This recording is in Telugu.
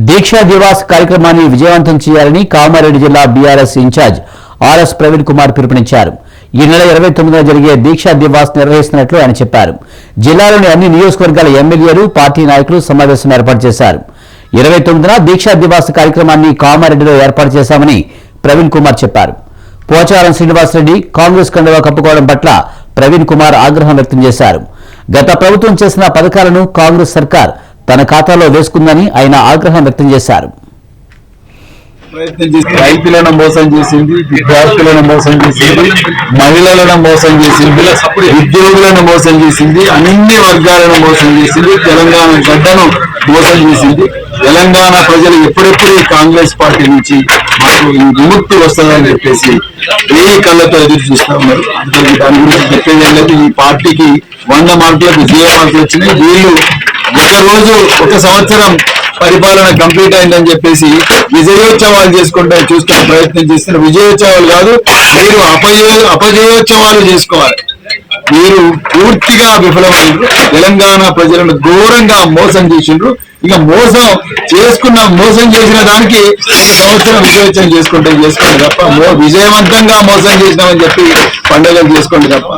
దీక్షా దివాస్ కార్యక్రమాన్ని విజయవంతం చేయాలని కామారెడ్డి జిల్లా BRS incharge RS Praveen Kumar పిలుపునిచ్చారు. ఈ నెల ఇరవై తొమ్మిదిన జరిగే దీక్షా దివాస్ నిర్వహిస్తున్నట్లు ఆయన చెప్పారు. జిల్లాలోని అన్ని నియోజకవర్గాల ఎమ్మెల్యేలు పార్టీ నాయకులు సమావేశం ఏర్పాటు చేశారు. ఇరవై తొమ్మిదిన దీక్షా దివాస్ కార్యక్రమాన్ని కామారెడ్డిలో ఏర్పాటు చేశామని ప్రవీణ్ కుమార్ చెప్పారు. పోచారం శ్రీనివాసరెడ్డి కాంగ్రెస్ కండువా కప్పుకోవడం పట్ల ప్రవీణ్ కుమార్ ఆగ్రహం వ్యక్తం చేశారు. గత ప్రభుత్వం చేసిన పథకాలను కాంగ్రెస్ సర్కార్ తన ఖాతాలో వేసుకుందని ఆయన ఆగ్రహం వ్యక్తం చేశారు. ప్రయత్నం చేసి రైతులను మోసం చేసింది విద్యార్థులను మోసం చేసింది మహిళలను మోసం చేసింది ఉద్యోగులను మోసం చేసింది అన్ని వర్గాలను మోసం చేసింది తెలంగాణ గడ్డను మోసం చేసింది. తెలంగాణ ప్రజలు ఎప్పుడెప్పుడు ఈ కాంగ్రెస్ పార్టీ నుంచి మాకు ఈ విముక్తి వస్తుందని చెప్పేసి ఏ కళ్ళతో ఎదురు చూస్తా ఉన్నారు. దాని గురించి చెప్పేది ఈ పార్టీకి వంద మార్కులకు జీరో మార్కులు వచ్చినాయి. వీళ్ళు రోజు ఒక సంవత్సరం పరిపాలన కంప్లీట్ అయిందని చెప్పేసి విజయోత్సవాలు చేసుకుంటే చూసుకునే ప్రయత్నం చేస్తున్న విజయోత్సవాలు కాదు మీరు అపజయ అపజయోత్సవాలు చేసుకోవాలి. మీరు పూర్తిగా విఫలమైండ్రు తెలంగాణ ప్రజలను ఘోరంగా మోసం చేసిండ్రు. ఇక మోసం చేసుకున్న మోసం చేసిన దానికి ఈ సంవత్సరం విజయోత్సవం చేసుకుంటే చేసుకోండి తప్ప విజయవంతంగా మోసం చేసినామని చెప్పి పండుగలు చేసుకోండి తప్ప.